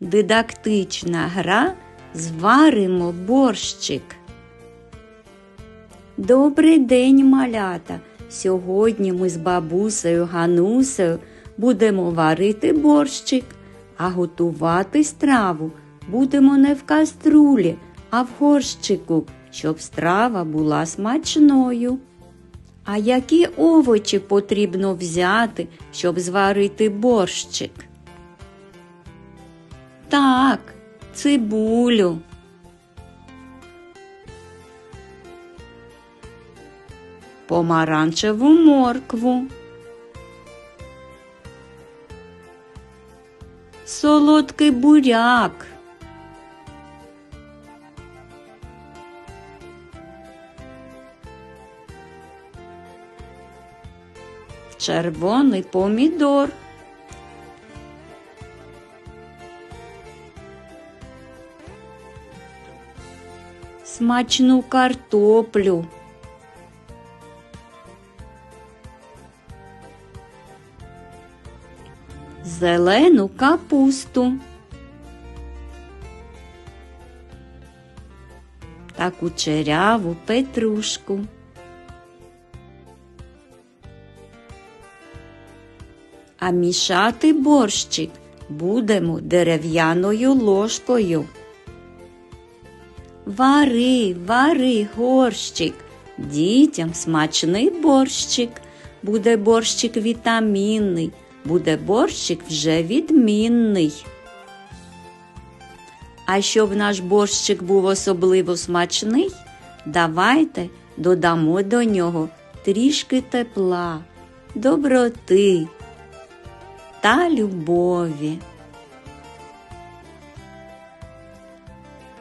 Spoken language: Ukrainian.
Дидактична гра Зваримо борщик. Добрий день, малята! Сьогодні ми з бабусею Ганусею будемо варити борщик, а готувати страву будемо не в каструлі, а в горщику, щоб страва була смачною. А які овочі потрібно взяти, щоб зварити борщик? Так, цибулю. Помаранчеву моркву. Солодкий буряк. Червоний помідор. Смачну картоплю. Зелену капусту. Та кучеряву петрушку. А мішати борщик будемо дерев'яною ложкою. Вари, вари, горщик, дітям смачний борщик. Буде борщик вітамінний, буде борщик вже відмінний. А щоб наш борщик був особливо смачний, давайте додамо до нього трішки тепла, доброти та любові.